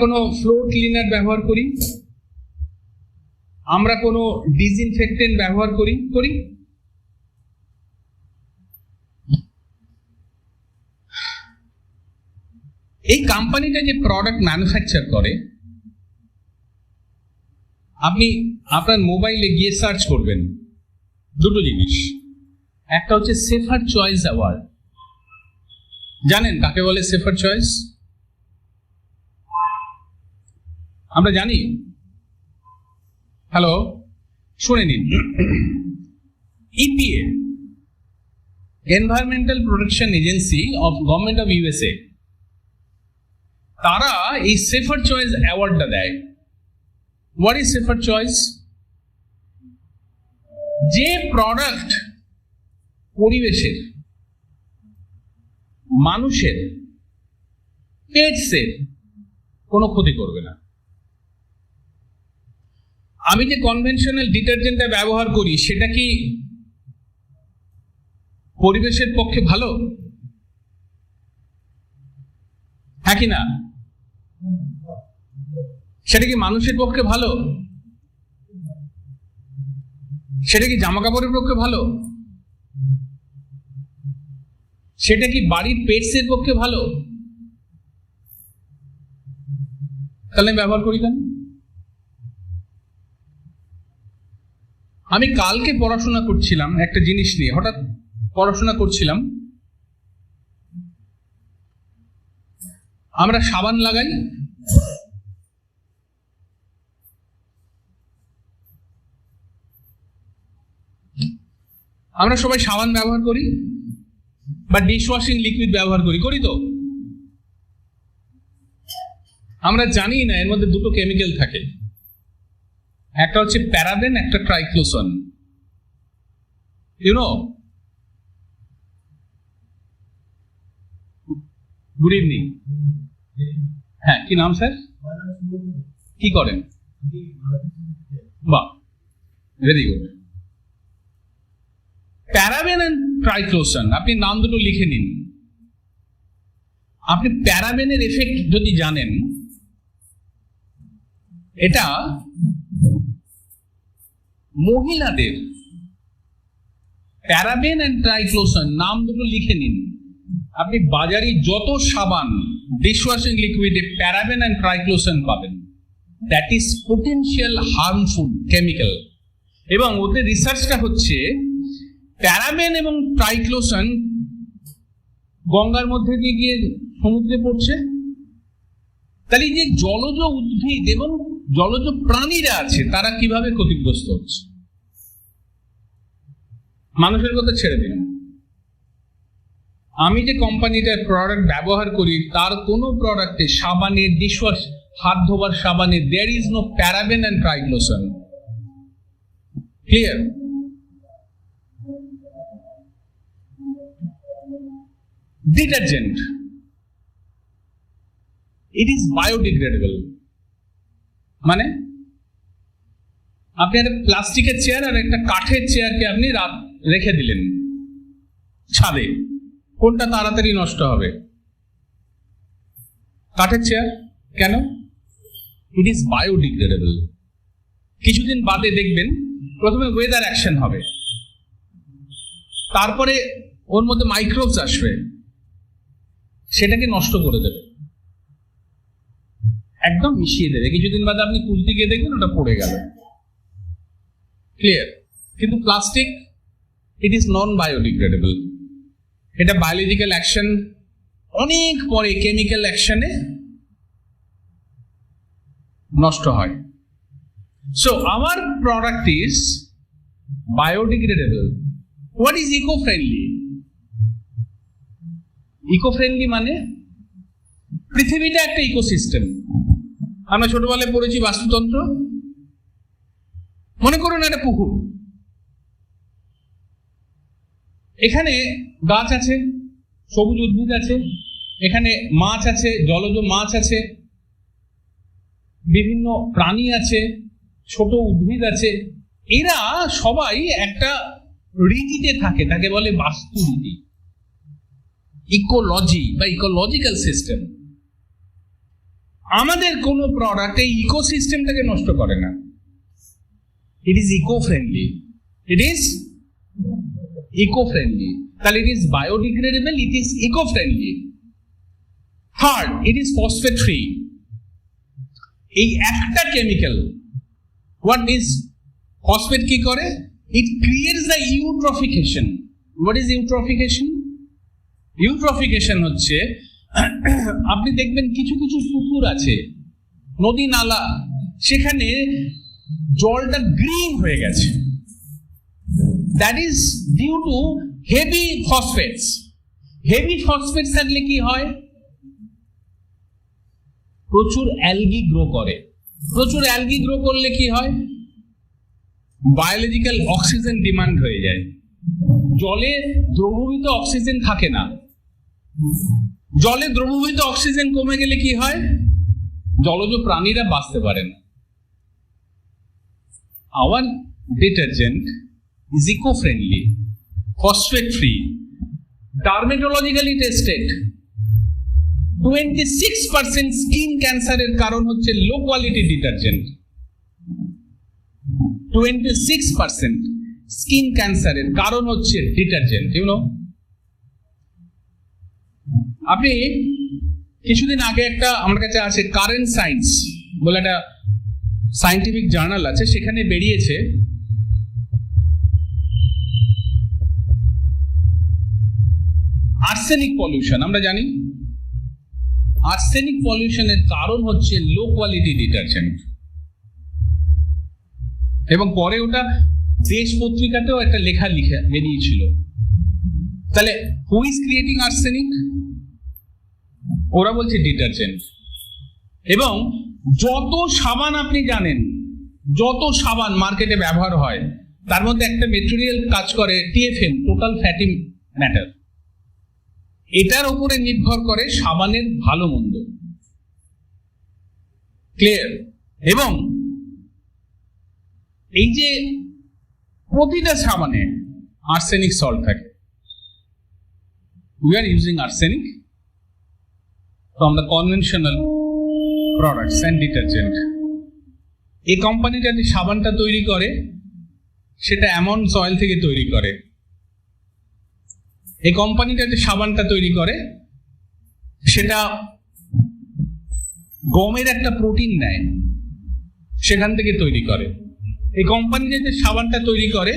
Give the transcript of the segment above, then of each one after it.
কোনো floor cleaner ব্যবহার করি। আমরা কোনো ডিসইনফেক্টেন্ট ব্যবহার করি করি। এই কোম্পানিটা যে প্রোডাক্ট ম্যানুফ্যাকচার করে, আপনি আপনার মোবাইলে গিয়ে সার্চ করবেন। দুটো জিনিস। একটা হচ্ছে সেফার চয়েস অ্যাওয়ার্ড জানেন কাকে বলে সেফার চয়েস আমরা জানি। হ্যালো শুনে নিন। EPA environmental protection agency of government of USA তারা এই সেফার চয়েস অ্যাওয়ার্ডটা দেয়। হোয়াট ইজ সেফার চয়েস যে প্রোডাক্ট পরিবেশের, মানুষের পেটসের কোনো ক্ষতি করবে না। আমি যে কনভেনশনাল ডিটারজেন্টটা ব্যবহার করি, সেটা কি পরিবেশের পক্ষে ভালো? হ্যাঁ কি না? সেটা কি মানুষের পক্ষে ভালো? সেটা কি জামা কাপড়ের পক্ষে ভালো? সেটা কি বাড়ির পেটসের পক্ষে ভালো? তাহলে আমি ব্যবহার করি কেন? আমি কালকে পড়াশোনা করছিলাম একটা জিনিস নিয়ে, হঠাৎ পড়াশোনা করছিলাম। আমরা সাবান লাগাই। আমরা সবাই সাবান ব্যবহার করি, বা ডিশওয়াশিং লিকুইড ব্যবহার করি করি তো? আমরা জানি না, এর মধ্যে দুটো কেমিক্যাল থাকে। একটা হচ্ছে প্যারাবেন একটা ট্রাইক্লোসন। ইউনো গুড ইভিনিং হ্যাঁ কি নাম, স্যার? কি করেন? বাহ very good paraben and triclosan, আপনি নাম দুটো লিখে নিন। আপনি প্যারাবেনের এফেক্ট যদি জানেন, এটা মহিলাদের প্যারাবেন অ্যান্ড ট্রাইক্লোসন নাম দুটো লিখে নিন। আপনি বাজারে যত সাবান ডিশওয়াশিং লিকুইডে প্যারাবেন অ্যান্ড ট্রাইক্লোসন পাবেন। That is potential harmful chemical এবং ওদের রিসার্চটা হচ্ছে, প্যারাবেন এবং ট্রাইক্লোসন গঙ্গার মধ্যে দিয়ে গিয়ে সমুদ্রে পড়ছে। তাহলে যে জলজ উদ্ভিদ এবং জলজ প্রাণীরা আছে, তারা কীভাবে ক্ষতিগ্রস্ত হচ্ছে? মানুষের কথা ছেড়ে দিন। আমি যে কোম্পানিটার প্রোডাক্ট ব্যবহার করি, তার কোনো প্রোডাক্টে সাবানে ডিশওয়াশ হাত ধোবার সাবানে there is no paraben and triclosan clear detergent it is biodegradable মানে আপনি একটা প্লাস্টিকের চেয়ার আর একটা কাঠের চেয়ারকে আপনি রাত রেখে দিলেন। ছাদে। কোনটা তাড়াতাড়ি নষ্ট হবে? কাঠের চেয়ার কেন? ইট ইজ বায়োডিগ্রেডেবল কিছুদিন বাদে দেখবেন, প্রথমে ওয়েদার অ্যাকশন হবে। তারপরে ওর মধ্যে মাইক্রোবস আসবে। সেটাকে নষ্ট করে দেবে। একদম মিশিয়ে দেবে। কিছুদিন বাদে আপনি তুলতে গিয়ে দেখবেন, ওটা পড়ে গেল। ক্লিয়ার কিন্তু plastic it is non biodegradable এটা বায়োলজিক্যাল অ্যাকশন অনেক পরে কেমিক্যাল অ্যাকশনে নষ্ট হয়। সো আমার product is biodegradable what is eco friendly eco friendly মানে পৃথিবীটা একটা ইকোসিস্টেম আমরা ছোটবেলায় পড়েছি বাস্তুতন্ত্র। মনে করুন একটা পুকুর। এখানে গাছ আছে, সবুজ উদ্ভিদ আছে, এখানে মাছ আছে, জলজ মাছ আছে, বিভিন্ন প্রাণী আছে, ছোট উদ্ভিদ আছে। এরা সবাই একটা রীতিতে থাকে, তাকে বলে বাস্তু রীতি ইকোলজি বা ইকোলজিক্যাল সিস্টেম আমাদের কোনো প্রোডাক্ট এই ইকোসিস্টেমটাকে নষ্ট করে না। It is eco friendly it is eco friendly তাহলে it is biodegradable it is eco friendly third it is phosphate free এই একটা কেমিক্যাল হোয়াট ইজ ফসফেট কি করে? It creates the eutrophication what is eutrophication eutrophication হচ্ছে, আপনি দেখবেন কিছু কিছু পুকুর আছে, নদী নালা, সেখানে জলটা গ্রিন হয়ে গেছে। That is due to heavy phosphates heavy phosphates থাকলে কি হয়? প্রচুর অ্যালগি গ্রো করে। প্রচুর অ্যালগি গ্রো করলে কি হয়? বায়োলজিক্যাল অক্সিজেন ডিমান্ড হয়ে যায়। জলে দ্রবীভূত অক্সিজেন থাকে না। জলে দ্রবীভূত অক্সিজেন কমে গেলে কি হয়? জলজ প্রাণীরা বাঁচতে পারে না। Our detergent free dermatologically tested twenty six percent skin ক্যান্সারের কারণ হচ্ছে low quality detergent twenty six percent skin ক্যান্সারের কারণ হচ্ছে ডিটারজেন্ট ইউনো আপনি কিছুদিন আগে একটা আমার কাছে আছে কারেন্ট সায়েন্স বলে একটা সায়েন্টিফিক জার্নাল আছে, সেখানে বেরিয়েছে আর্সেনিক পলিউশন, আমরা জানি। আর্সেনিক পলিউশনের কারণ হচ্ছে লো কোয়ালিটি ডিটারজেন্ট এবং পরে ওটা দেশ পত্রিকাতেও একটা লেখা লিখে বেরিয়েছিল। তাহলে হু ইজ ক্রিয়েটিং আর্সেনিক ওরা বলছে ডিটারজেন্ট এবং যত সাবান আপনি জানেন, যত সাবান মার্কেটে ব্যবহার হয়, তার মধ্যে একটা মেটেরিয়াল কাজ করে টিএফএম টোটাল ফ্যাটি ম্যাটার এটার উপরে নির্ভর করে সাবানের ভালো মন্দ। ক্লিয়ার এবং এই যে প্রতিটা সাবানে আর্সেনিক সল্ট থাকে। We are using arsenic from the conventional products and detergent এই কোম্পানিটা যে সাবানটা তৈরি করে, সেটা এমন সয়েল থেকে তৈরি করে। এই কোম্পানিটা যে সাবানটা তৈরি করে, সেটা গমের একটা প্রোটিন নেয় সেখান থেকে তৈরি করে। এই কোম্পানিটা যে সাবানটা তৈরি করে,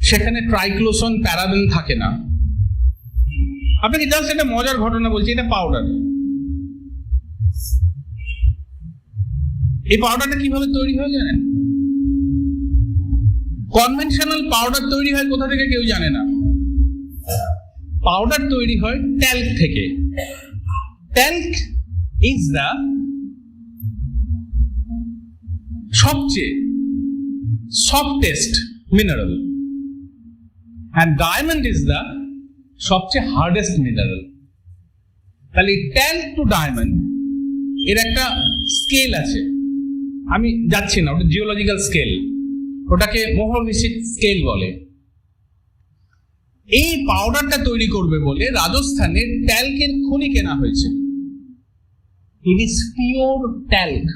সেখানে ট্রাইক্লোসন প্যারাবেন থাকে না। আপনাকে জাস্ট একটা মজার ঘটনা বলছি, এটা পাউডার। এই পাউডারটা কীভাবে তৈরি হয় জানেন? কনভেনশনাল পাউডার তৈরি হয় কোথা থেকে কেউ জানে না। পাউডার তৈরি হয় ট্যাল্ক থেকে। ট্যাল্ক ইজ দ্য সবচেয়ে softest mineral and diamond is the সবচেয়ে হার্ডেস্ট মিনারেল তাহলে ট্যাল্ক টু ডায়মন্ড এর একটা স্কেল আছে। আমি যাচ্ছি না, ওটা জিওলজিক্যাল স্কেল ওটাকে মোহর স্কেল বলে। এই পাউডারটা তৈরি করবে বলে রাজস্থানে ট্যালকের খনি কেনা হয়েছে। It is pure talc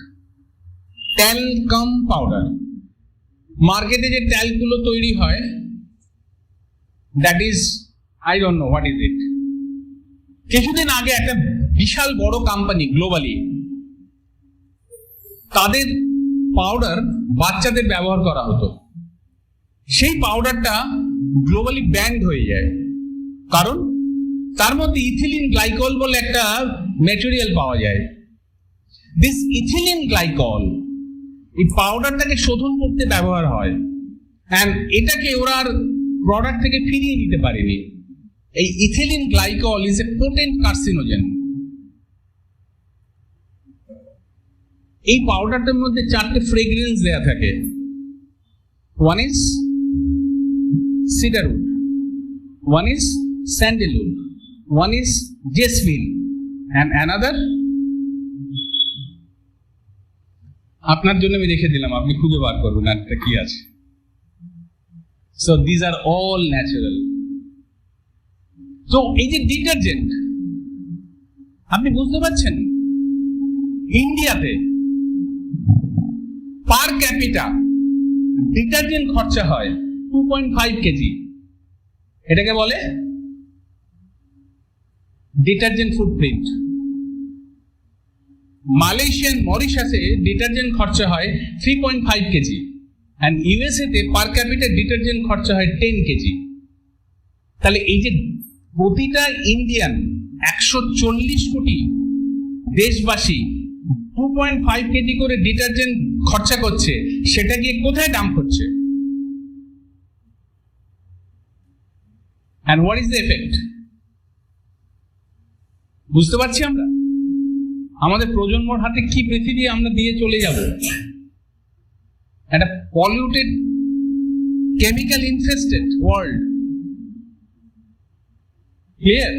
talcum powder মার্কেটে যে ট্যালকগুলো তৈরি হয় that is I don't know what is it কিছুদিন আগে একটা বিশাল বড় কোম্পানি গ্লোবালি তাদের পাউডার বাচ্চাদের ব্যবহার করা হতো। সেই পাউডারটা গ্লোবালি ব্যান্ড হয়ে যায়। কারণ? তার মধ্যে ইথিলিন গ্লাইকল বলে একটা ম্যাটেরিয়াল পাওয়া যায়। দিস ইথিলিন গ্লাইকল, এই পাউডারটাকে শোধন করতে ব্যবহার হয়। অ্যান্ড এটাকে ওরা আর প্রোডাক্ট থেকে ফিরিয়ে নিতে পারেনি। এই ethylene glycol is a potent carcinogen এই পাউডারটার মধ্যে চারটে ফ্রেগ্রেন্স দেয়া থাকে। One is cedarwood, one is sandalwood, one is jasmine, and another? আপনার জন্য আমি রেখে দিলাম আপনি খুঁজে বার করবেন একটা কি আছে? So these are all natural তো এই যে ডিটারজেন্ট আপনি বুঝতে পারছেন? ইন্ডিয়াতে পার ক্যাপিটা ডিটারজেন্ট খরচা হয় টু পয়েন্ট ফাইভ কেজি। এটাকে বলে ডিটারজেন্ট ফুটপ্রিন্ট মালয়েশিয়ান মরিশাসে ডিটারজেন্ট খরচা হয় three point five KG. And ইউএসএতে per capita detergent খরচা হয় টেন কেজি। তাহলে এই যে প্রতিটা ইন্ডিয়ান একশো চল্লিশ কোটি দেশবাসী টু পয়েন্ট ফাইভ কেজি করে ডিটারজেন্ট খরচা করছে, সেটা গিয়ে কোথায় ডাম্প হচ্ছে? And what is the effect বুঝতে পারছি আমরা? আমাদের প্রজন্মর হাতে কি পৃথিবী আমরা দিয়ে চলে যাব? একটা polluted chemical infested world clear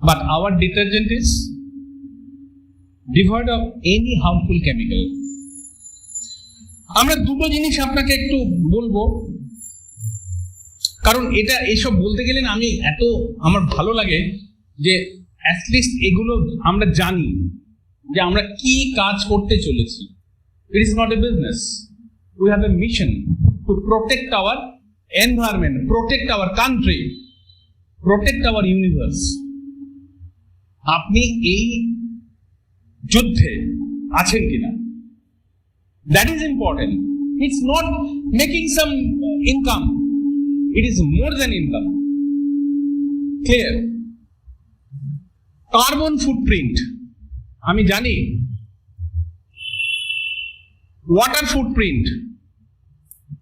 but our detergent is devoid of any harmful chemical আমরা দুটো জিনিস আপনাকে একটু বলব। কারণ এটা এসব বলতে গেলে না আমি এত আমার ভালো লাগে যে অ্যাটলিস্ট এগুলো আমরা জানি যে আমরা কি কাজ করতে চলেছি। It is not a business we have a mission to protect our environment protect our country protect our universe আপনি এই যুদ্ধে আছেন কিনা? That is important it's not making some income it is more than income clear carbon footprint আমি জানি। Water footprint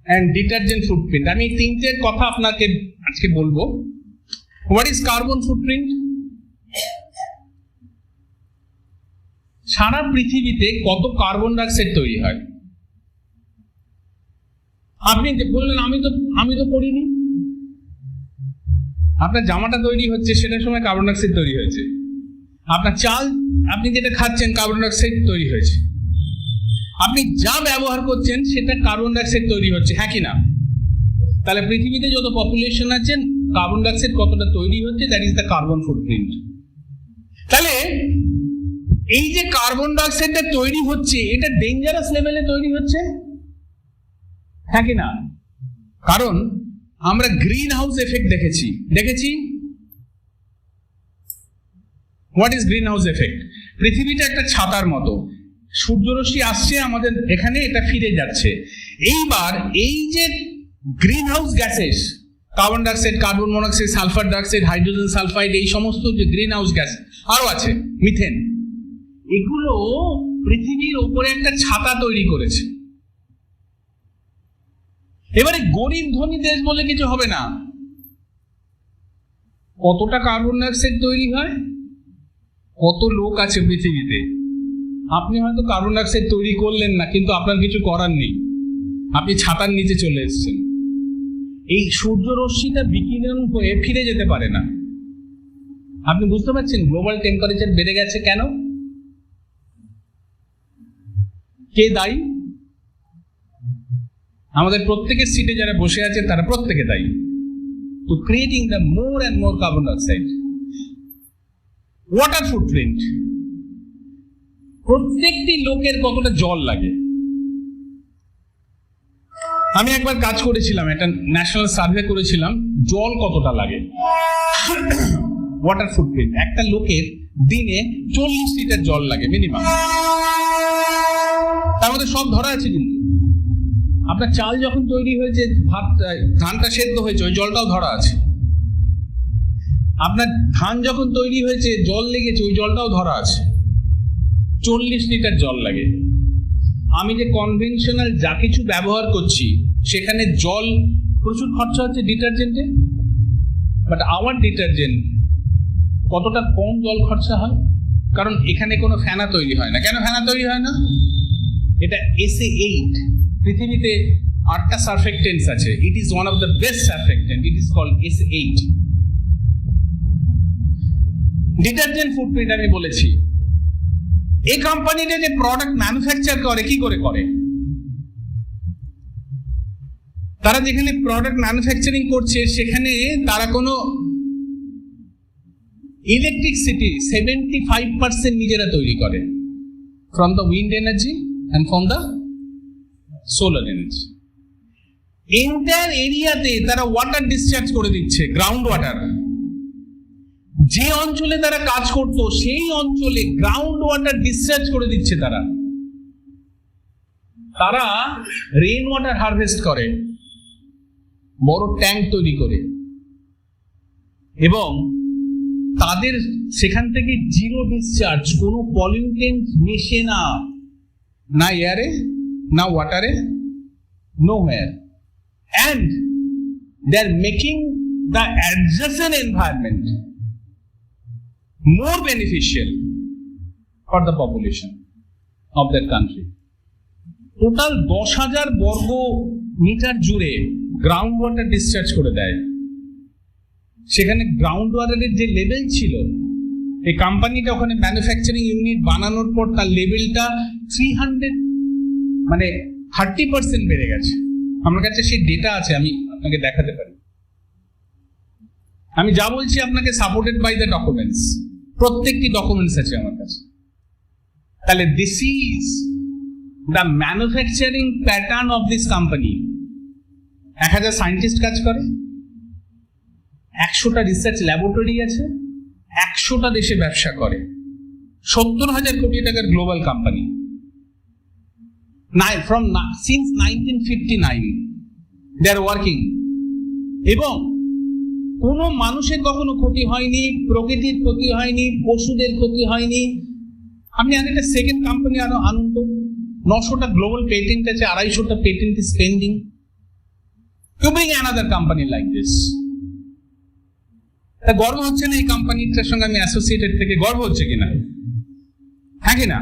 and detergent footprint আমি তিনটের কথা আপনাকে আজকে বলব। হোয়াট ইজ কার্বন ফুটপ্রিন্ট সারা পৃথিবীতে কত কার্বন ডাইঅক্সাইড তৈরি হয়? আপনি বললেন, আমি তো আমি তো করিনি। আপনার জামাটা তৈরি হচ্ছে, সেটার সময় কার্বন ডাইঅক্সাইড তৈরি হয়েছে। আপনার চাল, আপনি যেটা খাচ্ছেন কার্বন ডাইঅক্সাইড তৈরি হয়েছে। আপনি যা ব্যবহার করছেন, সেটা কার্বন ডাইঅক্সাইড তৈরি হচ্ছে হ্যাঁ কি না? তাহলে পৃথিবীতে যত পপুলেশন আছেন কার্বন ডাইঅক্সাইড কতটা তৈরি হচ্ছে that is the carbon footprint তাহলে, এই যে কার্বন ডাইঅক্সাইডটা তৈরি হচ্ছে, এটা ডেঞ্জারাস লেভেলে তৈরি হচ্ছে? হ্যাঁ কি না? কারণ আমরা গ্রিন হাউস এফেক্ট দেখেছি। দেখেছি? What is green house effect পৃথিবীটা একটা ছাতার মতো। সূর্যরশ্মি আসছে আমাদের এখানে, এটা ফিরে যাচ্ছে। এইবার এই যে green house gases carbon dioxide carbon monoxide sulphur dioxide hydrogen sulphide এই সমস্ত যে গ্রিন হাউস গ্যাস আরও আছে মিথেন এগুলো পৃথিবীর ওপরে একটা ছাতা তৈরি করেছে। এবারে গরিব ধনী দেশ বলে কিছু হবে না। কতটা কার্বন ডাইঅক্সাইড তৈরি হয়? কত লোক আছে পৃথিবীতে। আপনি হয়তো কার্বন ডাইঅক্সাইড তৈরি করলেন না, কিন্তু আপনার কিছু করার নেই। আপনি ছাতার নিচে চলে এসেছেন। এই সূর্য রশ্মিটা বিকিরণ হয়ে ফিরে যেতে পারে না। আপনি বুঝতে পারছেন গ্লোবাল টেম্পারেচার বেড়ে গেছে কেন? কে দায়ী? আমাদের প্রত্যেকের সিটে যারা বসে আছে, তারা প্রত্যেকে দায়ী। To creating the more and more carbon dioxide water footprint প্রত্যেকটি লোকের কতটা জল লাগে। আমি একবার কাজ করেছিলাম, একটা ন্যাশনাল সার্ভে করেছিলাম, জল কতটা লাগে। ওয়াটার ফুটপ্রিন্ট একটা লোকের দিনে চল্লিশ লিটার জল লাগে মিনিমাম তার মধ্যে সব ধরা আছে কিন্তু। আপনার চাল যখন তৈরি হয়েছে, ভাত ধানটা সেদ্ধ হয়েছে, ওই জলটাও ধরা আছে। আপনার ধান যখন তৈরি হয়েছে, জল লেগেছে, ওই জলটাও ধরা আছে। চল্লিশ লিটার জল লাগে। আমি যে কনভেনশনাল যা কিছু ব্যবহার করছি, সেখানে জল, প্রচুর খরচা হচ্ছে ডিটারজেন্টে বাট আওয়ার ডিটারজেন্ট কতটা কম জল খরচা হয়? কারণ এখানে কোনো ফেনা তৈরি হয় না। কেন ফেনা তৈরি হয় না? এটা এসে এইট পৃথিবীতে আটটা সারফেক্টেন্স আছে। It is one of the best surfactant it is called S eight detergent footprint আমি বলেছি। এই কোম্পানিটা যে প্রোডাক্ট ম্যানুফ্যাকচার করে, কি করে করে? তারা যেখানে প্রোডাক্ট ম্যানুফ্যাকচারিং করছে, সেখানে তারা কোনো ইলেকট্রিসিটি সেভেন্টি ফাইভ পার্সেন্ট নিজেরা তৈরি করে। From the wind energy and from the solar energy. Entire এরিয়াতে তারা ওয়াটার ডিসচার্জ করে দিচ্ছে গ্রাউন্ড ওয়াটার যে অঞ্চলে তারা কাজ করতো, সেই অঞ্চলে গ্রাউন্ড ওয়াটার ডিসচার্জ করে দিচ্ছে তারা। তারা রেইন ওয়াটার হারভেস্ট করে, বড় ট্যাঙ্ক তৈরি করে। এবং তাদের সেখান থেকে জিরো ডিসচার্জ কোনো পলিউটেন্ট মেশে না। না এয়ারে না ওয়াটারে nowhere and they are making the adjacent environment more beneficial for the population of that country. Total দশ হাজার বর্গ মিটার জুড়ে গ্রাউন্ড ওয়াটার ডিসচার্জ করে দেয়। সেখানে গ্রাউন্ড ওয়াটারের যে লেভেল ছিল, এই কোম্পানিটা ওখানে ম্যানুফ্যাকচারিং ইউনিট বানানোর পর তার লেভেলটা থ্রি হান্ড্রেড মানে থার্টি পার্সেন্ট বেড়ে গেছে। আমার কাছে সেই ডেটা আছে, আমি আপনাকে দেখাতে পারি। আমি যা বলছি আপনাকে সাপোর্টেড বাই দ্য ডকুমেন্টস প্রত্যেকটি ডকুমেন্টস আছে আমার কাছে। তাহলে this is the manufacturing pattern of this company এক হাজার সায়েন্টিস্ট কাজ করে, একশোটা রিসার্চ ল্যাবরেটরি আছে, একশোটা দেশে ব্যবসা করে, সত্তর হাজার কোটি টাকার গ্লোবাল কোম্পানি নাই from since nineteen fifty nine they are working এবং কোনো মানুষের কখনো ক্ষতি হয়নি প্রকৃতির ক্ষতি হয়নি পশুদের ক্ষতি হয়নি। আপনি আর একটা সেকেন্ড কোম্পানি আরও আনন্দ নশোটা গ্লোবাল পেটেন্ট আছে আড়াইশোটা patent spending you bring another company like this তা গর্ব হচ্ছে না এই কোম্পানিটার সঙ্গে আমি অ্যাসোসিয়েটেড থেকে? গর্ব হচ্ছে কিনা? হ্যাঁ কিনা